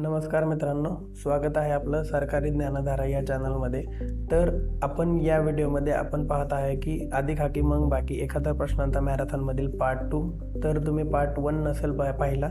नमस्कार मित्रांनो स्वागत आहे आपलं सरकारी ज्ञानधारा या चॅनलमध्ये. तर आपण या व्हिडिओमध्ये आपण पाहत आहे की आधी खाकी मग बाकी एखादा प्रश्नांचा मॅरेथॉनमधील पार्ट टू तर तुम्ही पार्ट वन नसेल पा पाहिला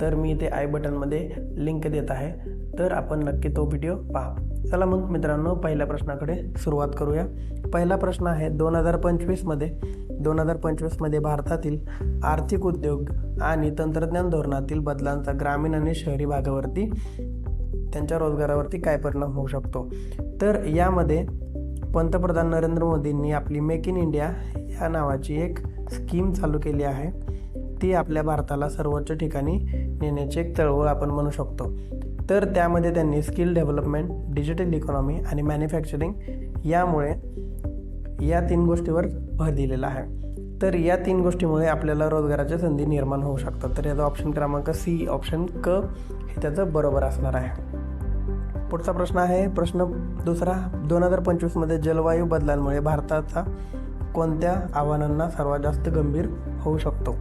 तर मी इथे आय बटनमध्ये लिंक देत आहे. तर आपण नक्की तो व्हिडिओ पहा. चला मग मित्रांनो पहिल्या प्रश्नाकडे सुरुवात करूया. पहिला प्रश्न आहे दोन हजार पंचवीसमध्ये दोन हजार पंचवीसमध्ये भारतातील आर्थिक उद्योग आणि तंत्रज्ञान धोरणातील बदलांचा ग्रामीण आणि शहरी भागावरती त्यांच्या रोजगारावरती काय परिणाम होऊ शकतो? तर यामध्ये पंतप्रधान नरेंद्र मोदींनी आपली मेक इन इंडिया या नावाची एक स्कीम चालू केली आहे. ती आपल्या भारताला सर्वोच्च ठिकाणी नेण्याची एक चळवळ आपण म्हणू शकतो. तर त्यामध्ये त्यांनी स्किल डेव्हलपमेंट डिजिटल इकॉनॉमी आणि मॅन्युफॅक्चरिंग यामुळे या तीन गोष्टीवर भर दिलेला आहे. तर या तीन गोष्टीमुळे आपल्याला रोजगाराच्या संधी निर्माण होऊ शकतात. तर याचा ऑप्शन क्रमांक सी ऑप्शन क हे त्याचं बरोबर असणार आहे. पुढचा प्रश्न आहे प्रश्न दुसरा दोन हजार पंचवीसमध्ये जलवायू बदलांमुळे भारताचा कोणत्या आव्हानांना सर्वात जास्त गंभीर होऊ शकतो?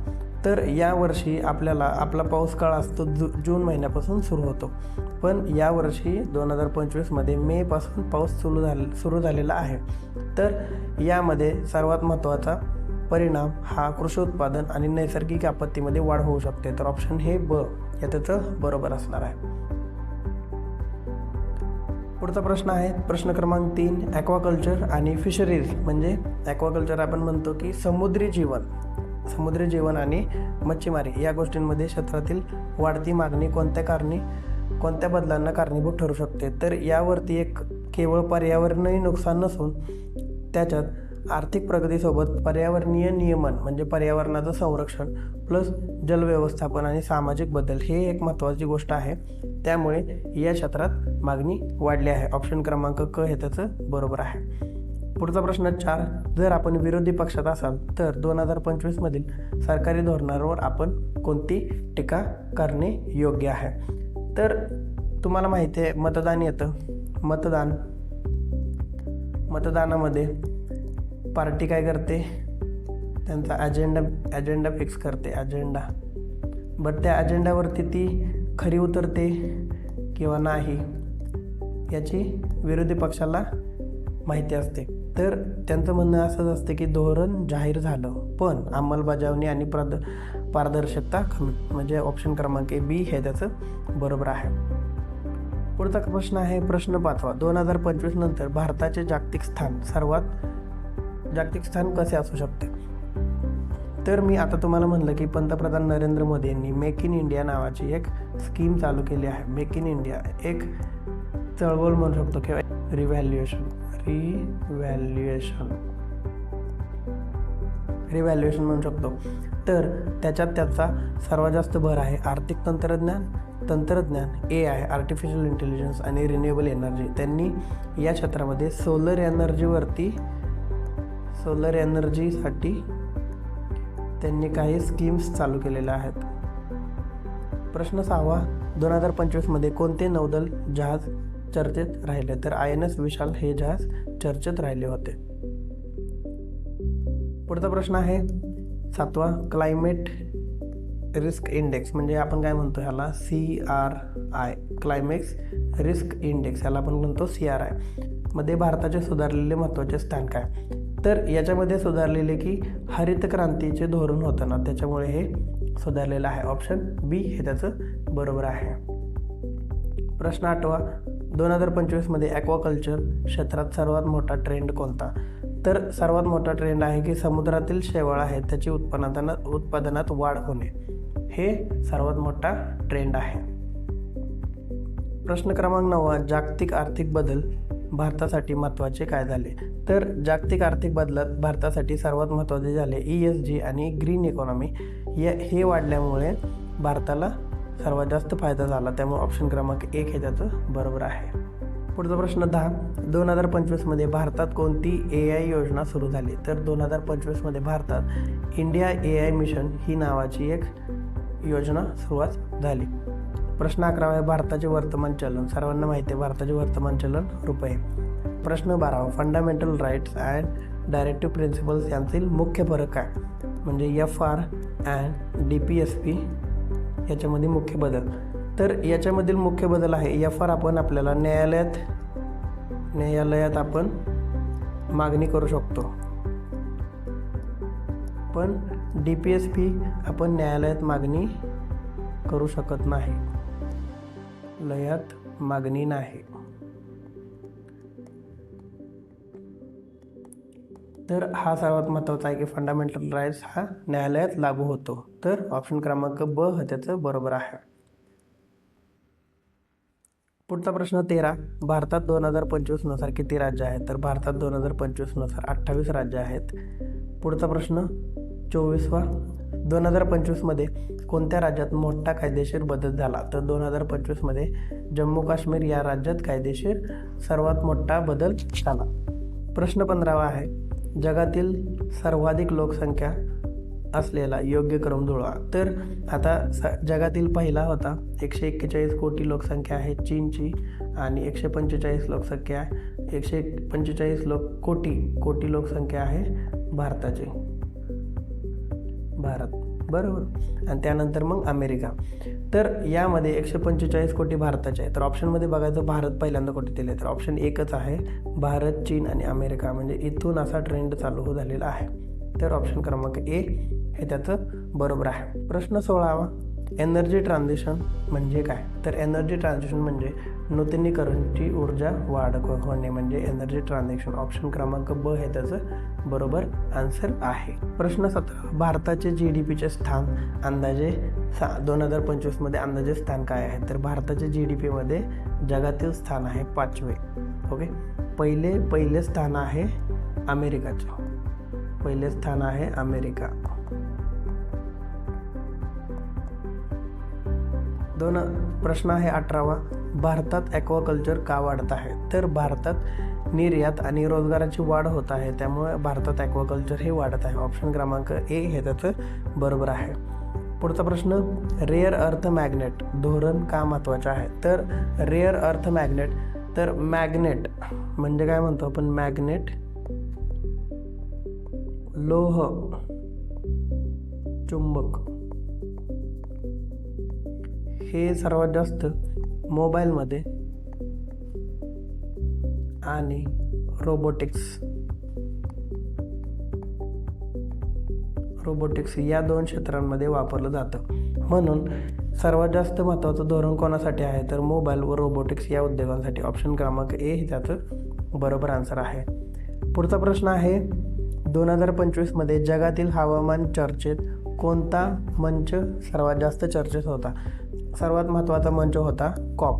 तर यावर्षी आपल्याला आपला पाऊस काळ असतो जु जून महिन्यापासून सुरू होतो. पण यावर्षी दोन हजार पंचवीसमध्ये मेपासून पाऊस सुरू झाले सुरू झालेला आहे. तर यामध्ये सर्वात महत्त्वाचा परिणाम हा कृषी उत्पादन आणि नैसर्गिक आपत्तीमध्ये वाढ होऊ शकते. तर ऑप्शन हे ब या त्याचं बरोबर असणार आहे. पुढचा प्रश्न आहे प्रश्न क्रमांक तीन ॲक्वाकल्चर आणि फिशरीज म्हणजे ॲक्वाकल्चर आपण म्हणतो की समुद्री जीवन. समुद्री जीवन आणि मच्छीमारी या गोष्टींमध्ये क्षेत्रातील वाढती मागणी कोणत्या कारणी कोणत्या बदलांना कारणीभूत ठरू शकते? तर यावरती एक केवळ पर्यावरणीय नुकसान नसून त्याच्यात आर्थिक प्रगतीसोबत पर्यावरणीय नियमन म्हणजे पर्यावरणाचं संरक्षण प्लस जलव्यवस्थापन आणि सामाजिक बदल हे एक महत्त्वाची गोष्ट आहे. त्यामुळे या क्षेत्रात मागणी वाढली आहे. ऑप्शन क्रमांक क हे त्याचं बरोबर आहे. पुढचा प्रश्न चार. जर आपण विरोधी पक्षात असाल तर दोन हजार पंचवीसमधील सरकारी धोरणांवर आपण कोणती टीका करणे योग्य आहे? तर तुम्हाला माहिती आहे मतदान येतं. मतदान. मतदानामध्ये पार्टी काय करते? त्यांचा अजेंडा अजेंडा फिक्स करते अजेंडा बट त्या अजेंडावरती ती खरी उतरते किंवा नाही याची विरोधी पक्षाला माहिती असते. तर त्यांचं म्हणणं असंच असतं की धोरण जाहीर झालं पण अंमलबजावणी आणि प्राद पारदर्शकता कमी म्हणजे ऑप्शन क्रमांक ए बी हे त्याचं बरोबर आहे. पुढचा प्रश्न आहे प्रश्न पाचवा. दोन हजार पंचवीस नंतर भारताचे जागतिक स्थान सर्वात जागतिक स्थान कसे असू शकते? तर मी आता तुम्हाला म्हणलं की पंतप्रधान नरेंद्र मोदी यांनी मेक इन इंडिया नावाची एक स्कीम चालू केली आहे. मेक इन इंडिया एक चळवळ म्हणू शकतो किंवा रिव्हॅल्युएशन रिव्हॅल्युएशन रिव्हॅल्युएशन म्हणू शकतो. तर त्याच्यात त्याचा सर्वात जास्त भर आहे आर्थिक तंत्रज्ञान तंत्रज्ञान ए आय आर्टिफिशियल इंटेलिजन्स आणि रिन्युएबल एनर्जी त्यांनी या क्षेत्रामध्ये सोलर एनर्जीवरती सोलर एनर्जीसाठी त्यांनी काही स्कीम्स चालू केलेल्या आहेत. प्रश्न सहावा दोन हजार पंचवीसमध्ये कोणते नौदल जहाज चर्चेत राहिले तर आय एन एस विशाल हे जहाज चर्चेत राहिले होते. पुढचा प्रश्न आहे सातवा क्लायमेट रिस्क इंडेक्स म्हणजे आपण काय म्हणतो ह्याला C R I climax risk index ह्याला आपण म्हणतो सी आर आयमध्ये भारताचे सुधारलेले महत्त्वाचे स्थान काय? तर याच्यामध्ये सुधारलेले की हरित क्रांतीचे धोरण होतं ना त्याच्यामुळे हे सुधारलेलं आहे. ऑप्शन बी हे त्याचं बरोबर आहे. प्रश्न आठवा दोन हजार पंचवीसमध्ये ॲक्वाकल्चर क्षेत्रात सर्वात मोठा ट्रेंड कोणता? तर सर्वात मोठा ट्रेंड आहे की समुद्रातील शेवाळ आहे त्याची उत्पादनात उत्पादनात वाढ होणे. हे सर्वात मोठा ट्रेंड आहे. प्रश्न क्रमांक नववा जागतिक आर्थिक बदल भारतासाठी महत्त्वाचे काय झाले? तर जागतिक आर्थिक बदलात भारतासाठी सर्वात महत्त्वाचे झाले ई एस जी आणि ग्रीन इकॉनॉमी या हे वाढल्यामुळे भारताला सर्वात जास्त फायदा झाला त्यामुळे ऑप्शन क्रमांक एक हे त्याचं बरोबर आहे. पुढचा प्रश्न दहा. दोन हजार पंचवीसमध्ये भारतात कोणती ए आय योजना सुरू झाली? तर दोन हजार पंचवीसमध्ये भारतात इंडिया ए आय मिशन ही नावाची एक योजना सुरुवात झाली. प्रश्न अकरावा आहे भारताचे वर्तमान चलन. सर्वांना माहिती आहे भारताचे वर्तमान चलन रुपये. प्रश्न बारावा fundamental rights and directive principles यांतील मुख्य फरक काय? म्हणजे F R and D P S P याच्यामध्ये मुख्य बदल. तर याच्यामधील मुख्य बदल आहे एफ आर आपण आपल्याला न्यायालयात न्यायालयात आपण मागणी करू शकतो. पण डी पी एस पी आपण न्यायालयात मागणी करू शकत नाही. लयात मागणी नाही. तर हा सर्वात महत्त्वाचा आहे की फंडामेंटल राईट्स हा न्यायालयात लागू होतो. तर ऑप्शन क्रमांक ब हा त्याचं बरोबर आहे. पुढचा प्रश्न तेरा. भारतात दोन हजार पंचवीसनुसार किती राज्य आहेत? तर भारतात दोन हजार पंचवीसनुसार अठ्ठावीस राज्य आहेत. पुढचा प्रश्न चोवीसवा. दोन हजार पंचवीसमध्ये कोणत्या राज्यात मोठा कायदेशीर बदल झाला? तर दोन हजार पंचवीसमध्ये जम्मू काश्मीर या राज्यात कायदेशीर सर्वात मोठा बदल झाला. प्रश्न पंधरावा आहे. जगातील सर्वाधिक लोकसंख्या असलेला योग्य क्रम जुळवा. तर आता स जगातील पहिला होता एकशे एक्केचाळीस कोटी लोकसंख्या आहे चीनची आणि एकशे पंचेचाळीस लोकसंख्या एकशे पंचेचाळीस लोक कोटी कोटी लोकसंख्या आहे भारताची. भारत. बरोबर. आणि त्यानंतर मग अमेरिका. तर यामध्ये एकशे पंचेचाळीस कोटी भारताचे आहे तर ऑप्शनमध्ये बघायचं भारत पहिल्यांदा कोटी दिले. तर ऑप्शन एकच आहे भारत चीन आणि अमेरिका. म्हणजे इथून असा ट्रेंड चालू हो झालेला आहे. तर ऑप्शन क्रमांक ए हे त्याचं बरोबर आहे. प्रश्न सोळावा. एनर्जी ट्रान्झिशन म्हणजे काय? तर एनर्जी ट्रान्झिशन म्हणजे नूतनीकरणची ऊर्जा वाढ होणे म्हणजे एनर्जी ट्रान्झॅक्शन ऑप्शन क्रमांक ब हे त्याचं बरोबर आन्सर आहे. प्रश्न सतरा. भारताचे जी डी पीचे स्थान अंदाजे सा दोन हजार पंचवीसमध्ये अंदाजे स्थान काय आहे? तर भारताचे जी डी पीमध्ये जगातील स्थान आहे पाचवे. ओके? पहिले पहिले स्थान आहे अमेरिकाचे. पहिले स्थान आहे अमेरिका. दोन प्रश्न आहे अठरावा. भारतात ॲक्वाकल्चर का वाढत आहे? तर भारतात निर्यात आणि रोजगाराची वाढ होत आहे त्यामुळे भारतात ॲक्वाकल्चर हे वाढत आहे. ऑप्शन क्रमांक ए हे त्याचं बरोबर आहे. पुढचा प्रश्न रेअर अर्थ मॅग्नेट धोरण का महत्त्वाचं आहे? तर रेअर अर्थ मॅग्नेट तर मॅग्नेट म्हणजे काय म्हणतो आपण? मॅग्नेट लोह चुंबक. हे सर्वात जास्त मोबाईलमध्ये आणि रोबोटिक्स. रोबोटिक्स या दोन क्षेत्रांमध्ये वापरलं जातं. म्हणून सर्वात जास्त महत्त्वाचं धोरण कोणासाठी आहे? तर मोबाईल व रोबोटिक्स या उद्योगांसाठी ऑप्शन क्रमांक ए हे त्याचं बरोबर आन्सर आहे. पुढचा प्रश्न आहे दोन हजार पंचवीसमध्ये जगातील हवामान चर्चेत कोणता मंच सर्वात जास्त चर्चेत होता? सर्वात महत्त्वाचा मंच होता COP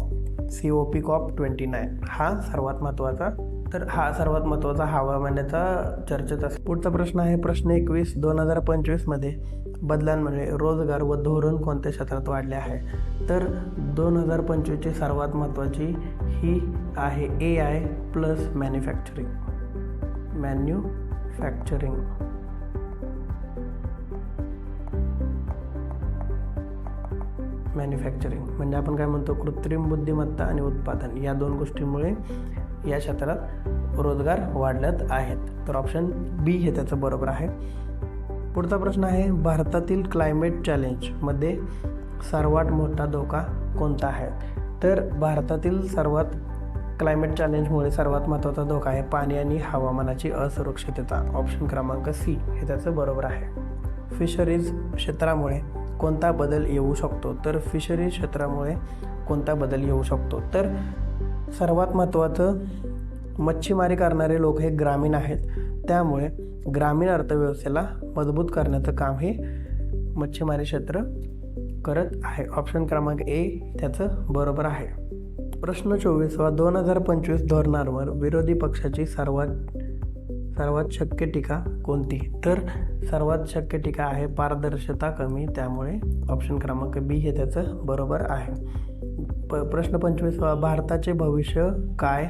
C O P COP twenty nine. हा सर्वात महत्त्वाचा. तर हा सर्वात महत्त्वाचा हवामानाचा चर्चेत असतो. पुढचा प्रश्न आहे प्रश्न एकवीस दोन हजार पंचवीसमध्ये बदलांमुळे रोजगार व धोरण कोणत्या क्षेत्रात वाढले आहे? तर दोन हजार पंचवीसची सर्वात महत्त्वाची ही आहे A I plus manufacturing manufacturing manufacturing म्हणजे आपण काय म्हणतो कृत्रिम बुद्धिमत्ता आणि उत्पादन या दोन गोष्टींमुळे या क्षेत्रात रोजगार वाढल्यात आहेत. तर ऑप्शन बी हे त्याचं बरोबर आहे. पुढचा प्रश्न आहे भारतातील क्लायमेट चॅलेंजमध्ये सर्वात मोठा धोका कोणता आहे? तर भारतातील सर्वात क्लायमेट चॅलेंजमुळे सर्वात महत्त्वाचा धोका आहे पाणी आणि हवामानाची असुरक्षितता. ऑप्शन क्रमांक सी हे त्याचं बरोबर आहे. फिशरीज क्षेत्रामुळे कोणता बदल येऊ शकतो? तर फिशरी क्षेत्रामुळे कोणता बदल येऊ शकतो? तर सर्वात महत्त्वाचं मच्छीमारी करणारे लोक हे ग्रामीण आहेत. त्यामुळे ग्रामीण अर्थव्यवस्थेला मजबूत करण्याचं काम हे मच्छीमारी क्षेत्र करत आहे. ऑप्शन क्रमांक ए त्याचं बरोबर आहे. प्रश्न चोवीसवा दोन हजार पंचवीस धोरणांवर विरोधी पक्षाची सर्वात सर्वात शक्य टीका कोणती? तर सर्वात शक्य टीका आहे पारदर्शकता कमी त्यामुळे ऑप्शन क्रमांक बी हे त्याचं बरोबर आहे. प प्रश्न पंचवीसवा भारताचे भविष्य काय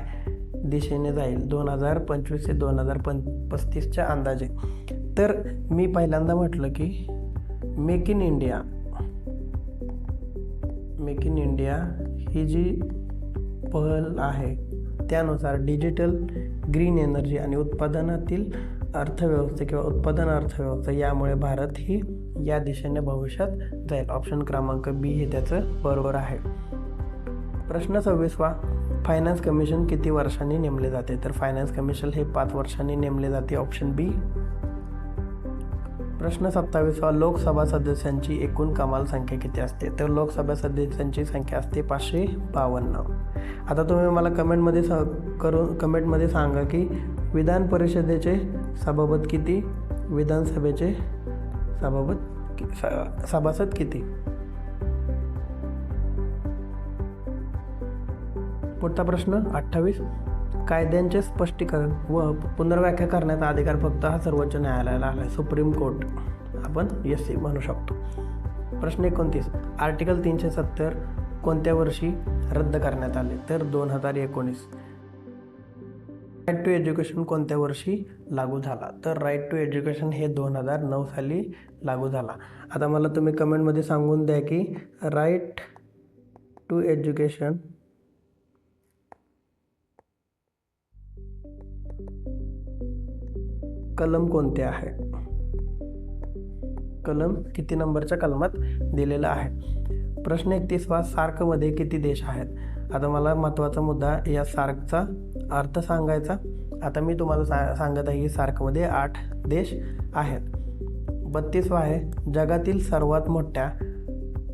दिशेने जाईल? दोन हजार पंचवीस ते दोन हजार पं पस्तीसच्या अंदाजे. तर मी पहिल्यांदा म्हटलं की make in India make in India ही जी पहल आहे त्यानुसार डिजिटल ग्रीन एनर्जी आणि उत्पादनातील अर्थव्यवस्था किंवा उत्पादन अर्थव्यवस्था यामुळे भारत ही या दिशेने भविष्यात जाईल. ऑप्शन क्रमांक बी हे त्याचं बरोबर आहे. प्रश्न सव्वीसवा फायनान्स कमिशन किती वर्षांनी नेमले जाते? तर फायनान्स कमिशन हे पाच वर्षांनी नेमले जाते. ऑप्शन बी प्रश्न सत्तावीसवा लोकसभा सदस्यांची एकूण कमाल संख्या किती असते? तर लोकसभा सदस्यांची संख्या असते पाचशे बावन्न. आता तुम्ही मला कमेंटमध्ये स करून कमेंटमध्ये सांगा की विधान परिषदेचे सभापत किती? विधानसभेचे सभापत सभासद किती? पुढचा प्रश्न अठ्ठावीस. कायद्यांचे स्पष्टीकरण व पुनर्व्याख्या करण्याचा अधिकार फक्त हा सर्वोच्च न्यायालयाला आला आहे सुप्रीम कोर्ट. आपण एस सी म्हणू शकतो. प्रश्न एकोणतीस. आर्टिकल तीनशे सत्तर कोणत्या वर्षी रद्द करण्यात आले? तर दोन हजार एकोणीस. राईट टू एज्युकेशन कोणत्या वर्षी लागू झाला? तर राईट टू एज्युकेशन हे दोन हजार नऊ साली लागू झाला. आता मला तुम्ही कमेंटमध्ये सांगून द्या की राईट टू एज्युकेशन कलम कोणते आहे? कलम किती नंबरच्या कलमात दिलेला आहे? प्रश्न एकतीसवा सार्कमध्ये किती देश आहेत? आता मला महत्त्वाचा मुद्दा या सार्कचा अर्थ सांगायचा. आता मी तुम्हाला सा सांगत आहे की सार्कमध्ये आठ देश आहेत. बत्तीसवा आहे. जगातील सर्वात मोठ्या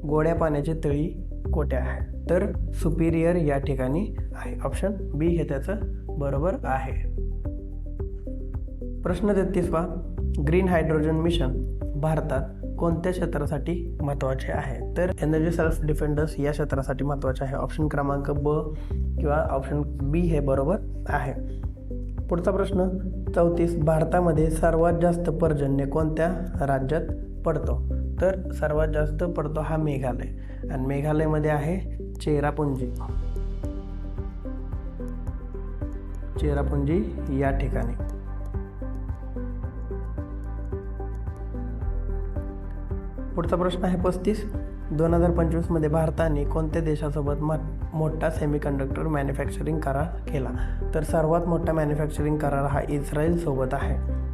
गोड्या पाण्याचे तळी कोठे आहे? तर सुपिरियर या ठिकाणी आहे. ऑप्शन बी हे त्याचं बरोबर आहे. प्रश्न तेहतीसवा ग्रीन हायड्रोजन मिशन भारतात कोणत्या क्षेत्रासाठी महत्त्वाचे आहे? तर एनर्जी सेल्फ डिफेंडर्स या क्षेत्रासाठी महत्त्वाचे आहे. ऑप्शन क्रमांक ब किंवा ऑप्शन बी हे बरोबर आहे. पुढचा प्रश्न चौतीस भारतामध्ये सर्वात जास्त पर्जन्य कोणत्या राज्यात पडतो? तर सर्वात जास्त पडतो हा मेघालय. आणि मेघालयमध्ये आहे चेरापुंजी. चेरापुंजी या ठिकाणी. पुढचा प्रश्न आहे पस्तीस. दोन हजार पंचवीसमध्ये भारताने कोणत्या देशासोबत म मोठा सेमीकंडक्टर मॅन्युफॅक्चरिंग करार केला? तर सर्वात मोठा मॅन्युफॅक्चरिंग करार हा इस्रायलसोबत आहे.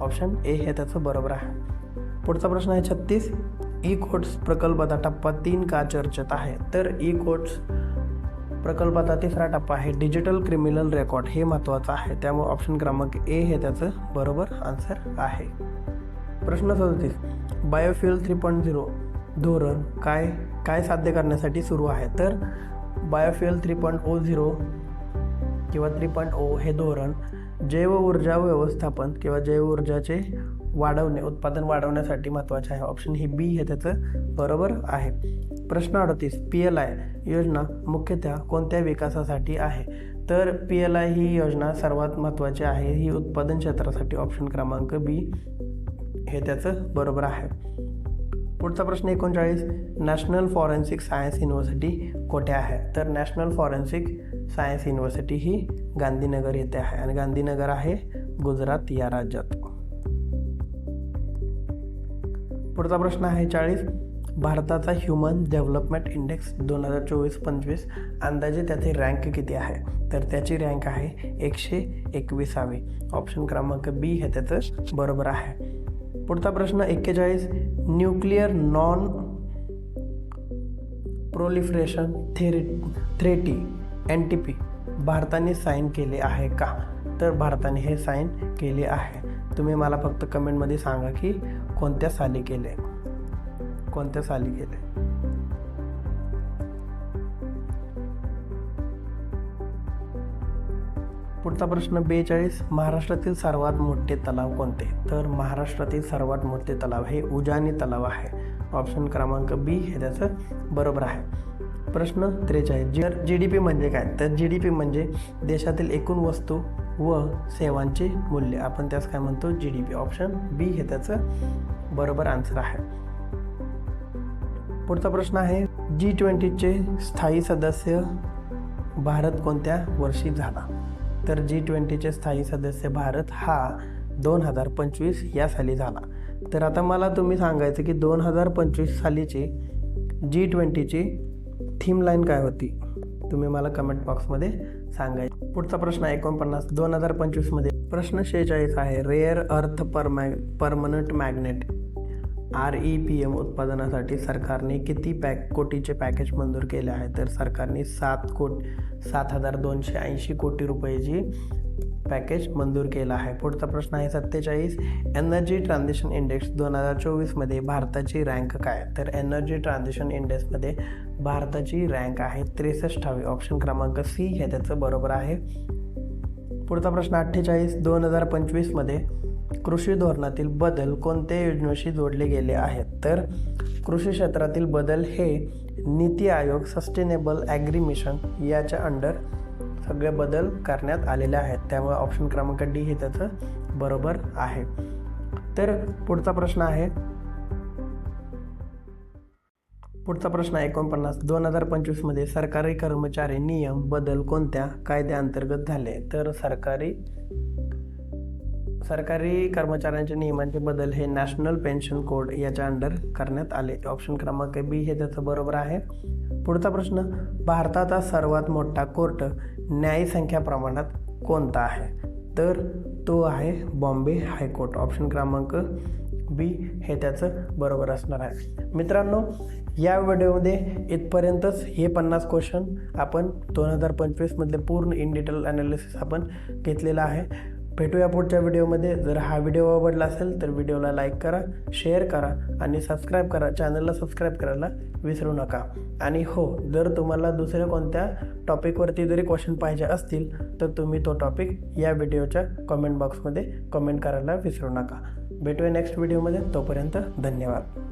ऑप्शन ए हे त्याचं बरोबर आहे. पुढचा प्रश्न आहे छत्तीस. ई कोट्स प्रकल्पाचा टप्पा तीन का चर्चेत आहे? तर ई कोट्स प्रकल्पाचा तिसरा टप्पा आहे डिजिटल क्रिमिनल रेकॉर्ड हे महत्त्वाचं आहे. त्यामुळे ऑप्शन क्रमांक ए हे त्याचं बरोबर आन्सर आहे. प्रश्न सदतीस बायोफ्युल थ्री पॉईंट झिरो धोरण काय काय साध्य करण्यासाठी सुरू आहे? तर biofuel three point O zero किंवा थ्री पॉईंट ओ हे धोरण जैव ऊर्जा व्यवस्थापन किंवा जैव ऊर्जाचे वाढवणे उत्पादन वाढवण्यासाठी महत्त्वाचे आहे. ऑप्शन ही बी हे त्याचं बरोबर आहे. प्रश्न अडतीस पी एल आय योजना मुख्यतः कोणत्या विकासासाठी आहे? तर पी एल आय ही योजना सर्वात महत्त्वाची आहे. ही उत्पादन क्षेत्रासाठी ऑप्शन क्रमांक बी हे त्याचं बरोबर आहे. पुढचा प्रश्न एकोणचाळीस. नॅशनल फॉरेन्सिक सायन्स युनिव्हर्सिटी कोठे आहे? तर नॅशनल फॉरेन्सिक सायन्स युनिव्हर्सिटी ही गांधीनगर येथे आहे आणि गांधीनगर आहे गुजरात या राज्यात. पुढचा प्रश्न आहे चाळीस. भारताचा ह्युमन डेव्हलपमेंट इंडेक्स दोन हजार चोवीस पंचवीस अंदाजे त्याची रँक किती आहे? तर त्याची रँक आहे एकशे एकविसावी. ऑप्शन क्रमांक बी हे त्याचं बरोबर आहे. पुढचा प्रश्न एक्केचाळीस. Nuclear non proliferation theory treaty N T P भारताने साईन केले आहे का? तर भारताने हे साईन केले आहे. तुम्ही मला फक्त कमेंटमध्ये सांगा की कोणत्या साली केले? कोणत्या साली केले? पुढचा प्रश्न बेचाळीस. महाराष्ट्रातील सर्वात मोठे तलाव कोणते? तर महाराष्ट्रातील सर्वात मोठे तलाव हे उजानी तलाव आहे. ऑप्शन क्रमांक बी हे त्याचं बरोबर आहे. प्रश्न त्रेचाळीस. जर जी डी पी म्हणजे काय? तर जी डी पी म्हणजे देशातील एकूण वस्तू व सेवांचे मूल्य. आपण त्यास काय म्हणतो? G D P option B हे त्याचं बरोबर आन्सर आहे. पुढचा प्रश्न आहे जी ट्वेंटीचे स्थायी सदस्य भारत कोणत्या वर्षी झाला? तर जी ट्वेंटीचे स्थायी सदस्य भारत हा दोन हजार पंचवीस या साली झाला. तर आता मला तुम्ही सांगायचं की दोन हजार पंचवीस सालीची जी ट्वेंटीची थीम लाईन काय होती? तुम्ही मला कमेंट बॉक्समध्ये सांगायचं. पुढचा प्रश्न एकोणपन्नास. दोन हजार पंचवीसमध्ये प्रश्न शेहेचाळीस आहे. Rare earth परमॅ permanent magnet R E P M उत्पादनासाठी सरकारने किती पॅक कोटीचे पॅकेज मंजूर केले आहे? तर सरकारने सात कोट सात हजार दोनशे ऐंशी कोटी रुपयाची पॅकेज मंजूर केला आहे. पुढचा प्रश्न आहे सत्तेचाळीस. एनर्जी ट्रान्झिशन इंडेक्स दोन हजार चोवीसमध्ये भारताची रँक काय? तर एनर्जी ट्रान्झिशन इंडेक्समध्ये भारताची रँक आहे त्रेसष्टावी ऑप्शन क्रमांक सी हे त्याचं बरोबर आहे. पुढचा प्रश्न अठ्ठेचाळीस. दोन हजार पंचवीसमध्ये कृषी धोरणातील बदल कोणत्या योजनेशी जोडले गेले आहेत? तर कृषी क्षेत्रातील बदल हे NITI Aayog sustainable agri mission याच्या अंडर सगळे बदल करण्यात आलेले आहेत. त्यामुळे ऑप्शन क्रमांक डी हे त्याचं बरोबर आहे. तर पुढचा प्रश्न आहे. पुढचा प्रश्न आहे एकोणपन्नास. दोन हजार पंचवीसमध्ये सरकारी कर्मचारी नियम बदल कोणत्या? कायद्याअंतर्गत झाले. तर सरकारी सरकारी कर्मचाऱ्यांच्या नियमांचे बदल हे नॅशनल पेन्शन कोड याच्या अंडर करण्यात आले. ऑप्शन क्रमांक बी हे त्याचं बरोबर आहे. पुढचा प्रश्न भारताचा सर्वात मोठा कोर्ट न्यायसंख्या प्रमाणात कोणता आहे? तर तो आहे बॉम्बे हायकोर्ट. ऑप्शन क्रमांक बी हे त्याचं बरोबर असणार आहे. मित्रांनो या व्हिडिओमध्ये इथपर्यंतच हे पन्नास क्वेश्चन आपण दोन हजार पंचवीसमधले पूर्ण इन डिटेल ॲनालिसिस आपण घेतलेलं आहे. भेटूया पुढच्या व्हिडिओमध्ये. जर हा व्हिडिओ आवडला असेल तर व्हिडिओला लाईक करा शेअर करा आणि सबस्क्राईब करा. चॅनलला सबस्क्राईब करायला विसरू नका. आणि हो जर तुम्हाला दुसऱ्या कोणत्या टॉपिकवरती जरी क्वेश्चन पाहिजे असतील तर तुम्ही तो टॉपिक या व्हिडिओच्या कमेंट बॉक्समध्ये कमेंट करायला विसरू नका. भेटूया नेक्स्ट व्हिडिओमध्ये तोपर्यंत धन्यवाद.